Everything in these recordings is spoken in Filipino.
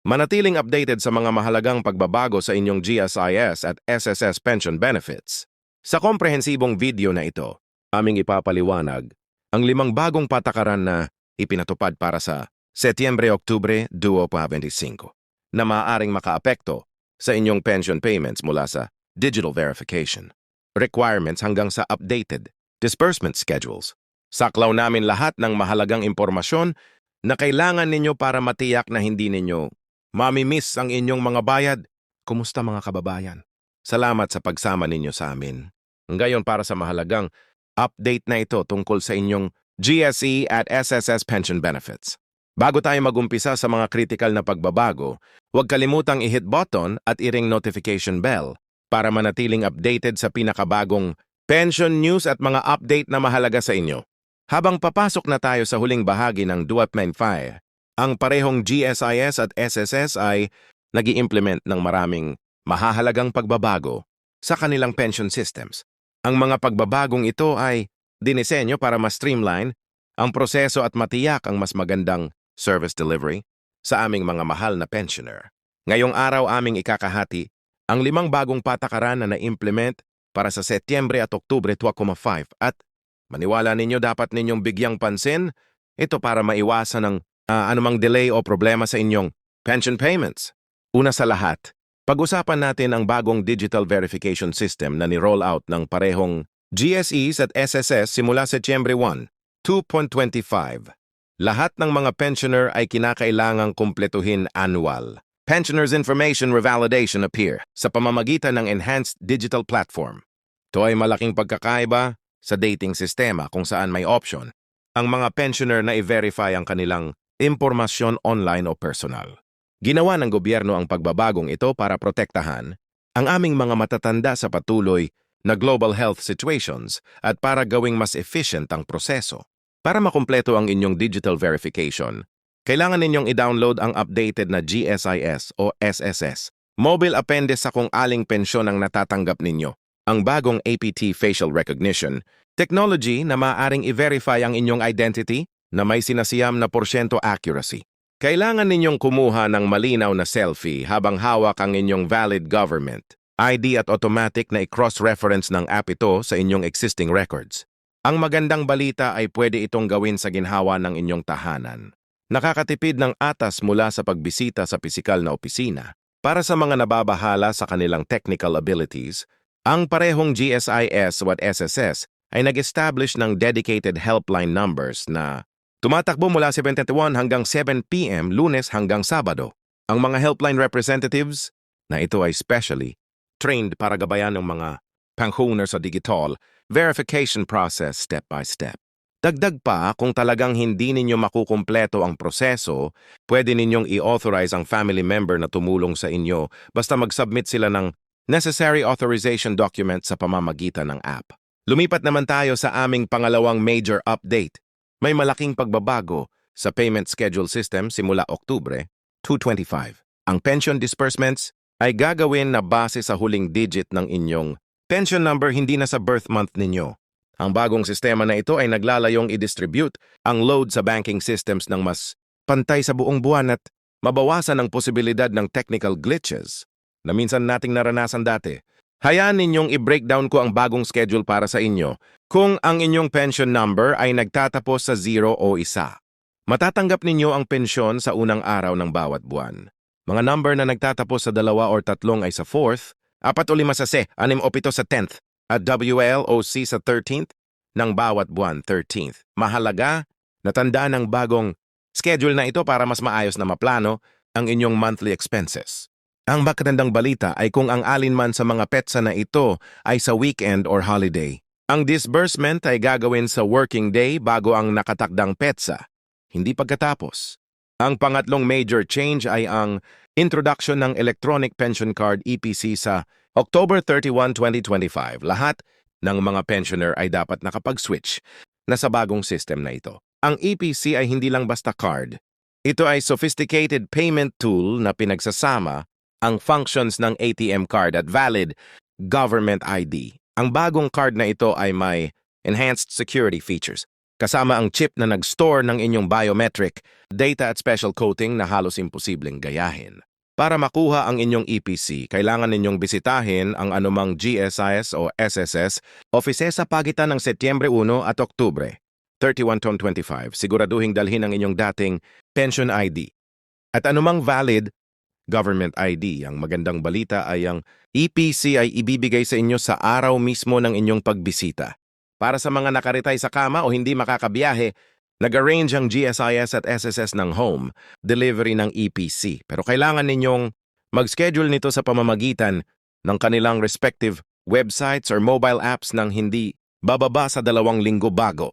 Manatiling updated sa mga mahalagang pagbabago sa inyong GSIS at SSS pension benefits. Sa komprehensibong video na ito, aming ipapaliwanag ang limang bagong patakaran na ipinatupad para sa Setyembre-Oktubre 2025 na maaaring makaapekto sa inyong pension payments mula sa digital verification, requirements hanggang sa updated disbursement schedules. Saklaw namin lahat ng mahalagang impormasyon na kailangan ninyo para matiyak na hindi ninyo mamimiss ang inyong mga bayad. Kumusta mga kababayan? Salamat sa pagsama ninyo sa amin. Ngayon para sa mahalagang update na ito tungkol sa inyong GSE at SSS pension benefits. Bago tayo magumpisa sa mga critical na pagbabago, huwag kalimutang i-hit button at i-ring notification bell para manatiling updated sa pinakabagong pension news at mga update na mahalaga sa inyo. Habang papasok na tayo sa huling bahagi ng Duat Fire, ang parehong GSIS at SSS ay nag implement ng maraming mahahalagang pagbabago sa kanilang pension systems. Ang mga pagbabagong ito ay dinisenyo para mas streamline ang proseso at matiyak ang mas magandang service delivery sa aming mga mahal na pensioner. Ngayong araw aming ikakahati ang limang bagong patakaran na na-implement para sa Setyembre at Oktubre 2025 at maniwala ninyo dapat ninyong bigyang pansin ito para maiwasan ang ah, anumang delay o problema sa inyong pension payments. Una sa lahat, pag-usapan natin ang bagong digital verification system na ni-roll out ng parehong GSEs at SSS simula Setyembre 1, 2025. Lahat ng mga pensioner ay kinakailangang kumpletuhin annual. Pensioners Information Revalidation appear sa pamamagitan ng Enhanced Digital Platform. Ito ay malaking pagkakaiba sa dating sistema kung saan may option ang mga pensioner na i-verify ang kanilang impormasyon online o personal. Ginawa ng gobyerno ang pagbabagong ito para protektahan ang aming mga matatanda sa patuloy na global health situations at para gawing mas efficient ang proseso. Para makumpleto ang inyong digital verification, kailangan ninyong i-download ang updated na GSIS o SSS. Mobile appende sa kung aling pensyon ang natatanggap ninyo. Ang bagong APT facial recognition, technology na maaaring i-verify ang inyong identity na may sinasiyam na porsyento accuracy. Kailangan ninyong kumuha ng malinaw na selfie habang hawak ang inyong valid government, ID at automatic na i-cross-reference ng app ito sa inyong existing records. Ang magandang balita ay pwede itong gawin sa ginhawa ng inyong tahanan. Nakakatipid ng atas mula sa pagbisita sa pisikal na opisina. Para sa mga nababahala sa kanilang technical abilities, ang parehong GSIS at SSS ay nag-establish ng dedicated helpline numbers na tumatakbo mula 7.21 hanggang 7 p.m. lunes hanggang sabado. Ang mga helpline representatives na ito ay specially trained para gabayan ng mga panghunar sa digital verification process step by step. Dagdag pa, kung talagang hindi ninyo makukumpleto ang proseso, pwede ninyong i-authorize ang family member na tumulong sa inyo basta mag-submit sila ng necessary authorization document sa pamamagitan ng app. Lumipat naman tayo sa aming pangalawang major update. May malaking pagbabago sa payment schedule system simula Oktubre 225. Ang pension disbursements ay gagawin na base sa huling digit ng inyong pension number hindi na sa birth month ninyo. Ang bagong sistema na ito ay naglalayong i-distribute ang load sa banking systems ng mas pantay sa buong buwan at mabawasan ang posibilidad ng technical glitches na minsan nating naranasan dati. Hayaan ninyong i-breakdown ko ang bagong schedule para sa inyo kung ang inyong pension number ay nagtatapos sa 0 o 1. Matatanggap ninyo ang pensyon sa unang araw ng bawat buwan. Mga number na nagtatapos sa dalawa or tatlong ay sa 4th, apat o lima sa se, anim o pito sa 10th, at WLOC sa 13th ng bawat buwan 13th. Mahalaga, natandaan ang bagong schedule na ito para mas maayos na maplano ang inyong monthly expenses. Ang makatandang balita ay kung ang alinman sa mga petsa na ito ay sa weekend or holiday. Ang disbursement ay gagawin sa working day bago ang nakatakdang petsa, hindi pagkatapos. Ang pangatlong major change ay ang introduction ng Electronic Pension Card EPC sa October 31, 2025. Lahat ng mga pensioner ay dapat nakapag-switch na sa bagong system na ito. Ang EPC ay hindi lang basta card. Ito ay sophisticated payment tool na pinagsasama ang functions ng ATM card at valid government ID. Ang bagong card na ito ay may enhanced security features. kasama ang chip na nag-store ng inyong biometric data at special coating na halos imposibleng gayahin. Para makuha ang inyong EPC, kailangan ninyong bisitahin ang anumang GSIS o SSS office sa pagitan ng Setyembre 1 at Oktubre 31 25. Siguraduhing dalhin ang inyong dating pension ID. At anumang valid government ID. Ang magandang balita ay ang EPC ay ibibigay sa inyo sa araw mismo ng inyong pagbisita. Para sa mga nakaritay sa kama o hindi makakabiyahe, nag-arrange ang GSIS at SSS ng home delivery ng EPC. Pero kailangan ninyong mag-schedule nito sa pamamagitan ng kanilang respective websites or mobile apps nang hindi bababa sa dalawang linggo bago.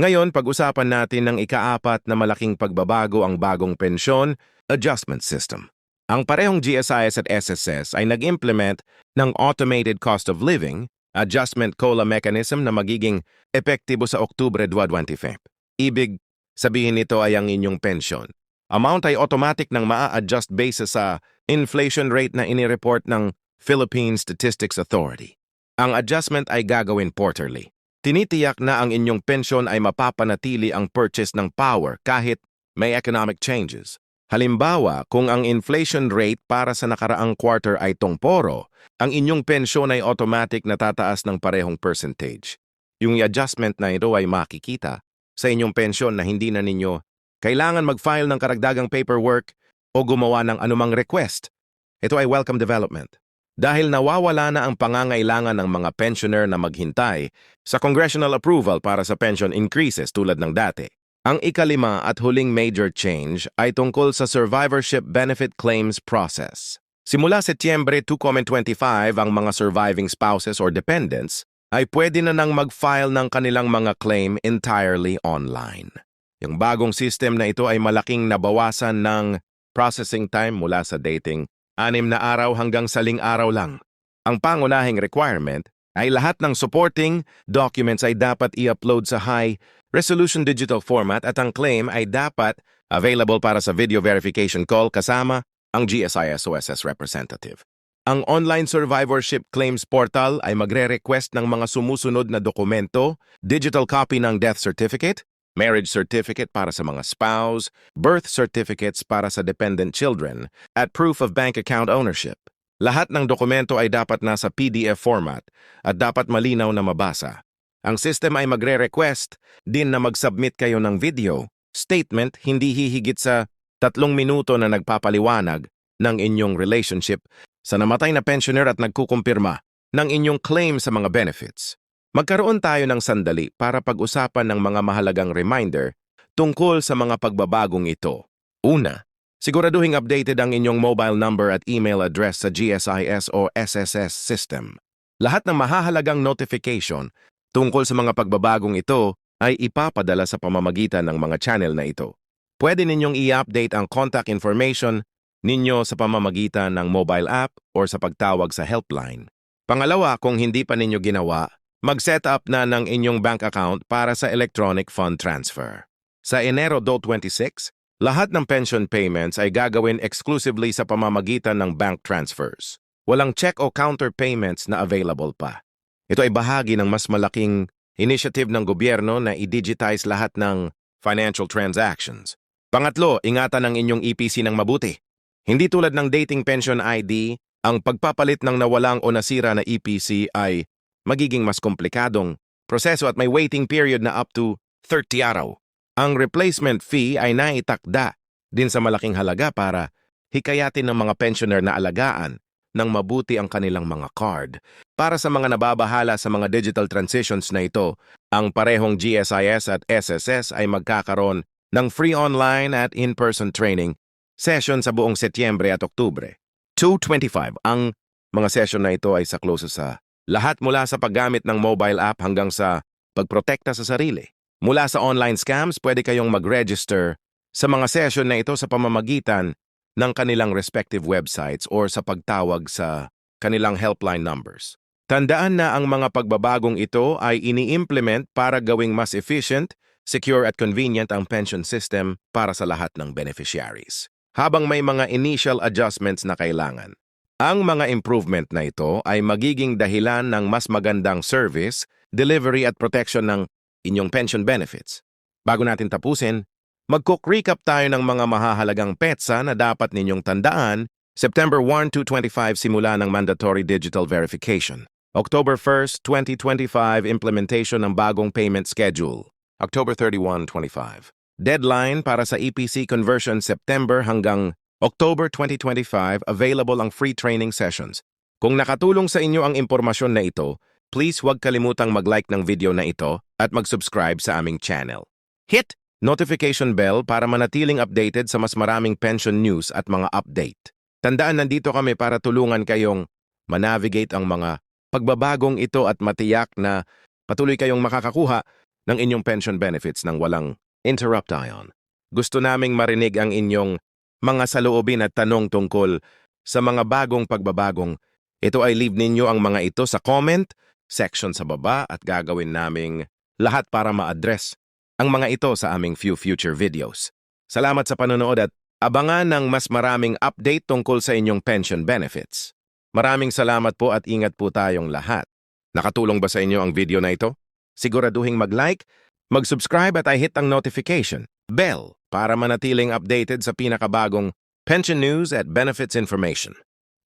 Ngayon, pag-usapan natin ng ikaapat na malaking pagbabago ang bagong pensyon adjustment system. Ang parehong GSIS at SSS ay nag-implement ng Automated Cost of Living Adjustment COLA mechanism na magiging epektibo sa Oktubre 2025. Ibig sabihin nito ay ang inyong pensyon. Amount ay automatic nang maa-adjust base sa inflation rate na inireport ng Philippine Statistics Authority. Ang adjustment ay gagawin quarterly. Tinitiyak na ang inyong pensyon ay mapapanatili ang purchase ng power kahit may economic changes. Halimbawa, kung ang inflation rate para sa nakaraang quarter ay tongporo, ang inyong pensyon ay automatic na tataas ng parehong percentage. Yung adjustment na ito ay makikita sa inyong pensyon na hindi na ninyo kailangan mag-file ng karagdagang paperwork o gumawa ng anumang request. Ito ay welcome development. Dahil nawawala na ang pangangailangan ng mga pensioner na maghintay sa congressional approval para sa pension increases tulad ng dati. Ang ikalima at huling major change ay tungkol sa survivorship benefit claims process. Simula Setyembre 2025, ang mga surviving spouses or dependents ay pwede na nang mag-file ng kanilang mga claim entirely online. Yung bagong system na ito ay malaking nabawasan ng processing time mula sa dating anim na araw hanggang saling araw lang. Ang pangunahing requirement ay lahat ng supporting documents ay dapat i-upload sa high resolution digital format at ang claim ay dapat available para sa video verification call kasama ang GSIS OSS representative. Ang online survivorship claims portal ay magre-request ng mga sumusunod na dokumento, digital copy ng death certificate, marriage certificate para sa mga spouse, birth certificates para sa dependent children, at proof of bank account ownership. Lahat ng dokumento ay dapat nasa PDF format at dapat malinaw na mabasa. Ang system ay magre-request din na mag-submit kayo ng video, statement hindi hihigit sa tatlong minuto na nagpapaliwanag ng inyong relationship sa namatay na pensioner at nagkukumpirma ng inyong claim sa mga benefits. Magkaroon tayo ng sandali para pag-usapan ng mga mahalagang reminder tungkol sa mga pagbabagong ito. Una, siguraduhing updated ang inyong mobile number at email address sa GSIS o SSS system. Lahat ng mahahalagang notification tungkol sa mga pagbabagong ito ay ipapadala sa pamamagitan ng mga channel na ito. Pwede ninyong i-update ang contact information ninyo sa pamamagitan ng mobile app or sa pagtawag sa helpline. Pangalawa, kung hindi pa ninyo ginawa, mag-set up na ng inyong bank account para sa electronic fund transfer. Sa Enero 26, lahat ng pension payments ay gagawin exclusively sa pamamagitan ng bank transfers. Walang check o counter payments na available pa. Ito ay bahagi ng mas malaking initiative ng gobyerno na i-digitize lahat ng financial transactions. Pangatlo, ingatan ang inyong EPC ng mabuti. Hindi tulad ng dating pension ID, ang pagpapalit ng nawalang o nasira na EPC ay magiging mas komplikadong proseso at may waiting period na up to 30 araw. Ang replacement fee ay naitakda din sa malaking halaga para hikayatin ng mga pensioner na alagaan ng mabuti ang kanilang mga card. Para sa mga nababahala sa mga digital transitions na ito, ang parehong GSIS at SSS ay magkakaroon ng free online at in-person training session sa buong Setyembre at Oktubre. 225 ang mga session na ito ay sa close sa lahat mula sa paggamit ng mobile app hanggang sa pagprotekta sa sarili. Mula sa online scams, pwede kayong mag-register sa mga session na ito sa pamamagitan ng kanilang respective websites or sa pagtawag sa kanilang helpline numbers. Tandaan na ang mga pagbabagong ito ay ini-implement para gawing mas efficient, secure at convenient ang pension system para sa lahat ng beneficiaries. Habang may mga initial adjustments na kailangan, ang mga improvement na ito ay magiging dahilan ng mas magandang service, delivery at protection ng inyong pension benefits. Bago natin tapusin, mag-quick recap tayo ng mga mahahalagang petsa na dapat ninyong tandaan September 1 to 25 simula ng mandatory digital verification. October 1, 2025 implementation ng bagong payment schedule. October 31, 25. Deadline para sa EPC conversion September hanggang October 2025 available ang free training sessions. Kung nakatulong sa inyo ang impormasyon na ito, please huwag kalimutang mag-like ng video na ito at mag-subscribe sa aming channel. Hit notification bell para manatiling updated sa mas maraming pension news at mga update. Tandaan nandito kami para tulungan kayong manavigate ang mga pagbabagong ito at matiyak na patuloy kayong makakakuha ng inyong pension benefits ng walang interruption. Gusto naming marinig ang inyong mga saloobin at tanong tungkol sa mga bagong pagbabagong. Ito ay leave ninyo ang mga ito sa comment section sa baba at gagawin naming lahat para ma-address ang mga ito sa aming few future videos. Salamat sa panonood at abangan ng mas maraming update tungkol sa inyong pension benefits. Maraming salamat po at ingat po tayong lahat. Nakatulong ba sa inyo ang video na ito? Siguraduhin mag-like, mag-subscribe at i-hit ang notification bell para manatiling updated sa pinakabagong pension news at benefits information.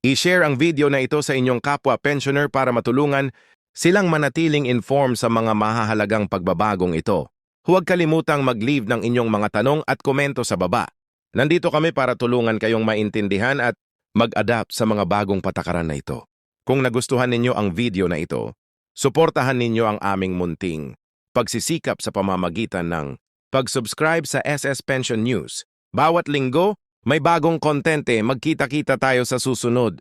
I-share ang video na ito sa inyong kapwa pensioner para matulungan silang manatiling informed sa mga mahahalagang pagbabagong ito. Huwag kalimutang mag-leave ng inyong mga tanong at komento sa baba. Nandito kami para tulungan kayong maintindihan at mag-adapt sa mga bagong patakaran na ito. Kung nagustuhan ninyo ang video na ito, suportahan ninyo ang aming munting pagsisikap sa pamamagitan ng pag-subscribe sa SS Pension News. Bawat linggo, may bagong kontente, magkita-kita tayo sa susunod.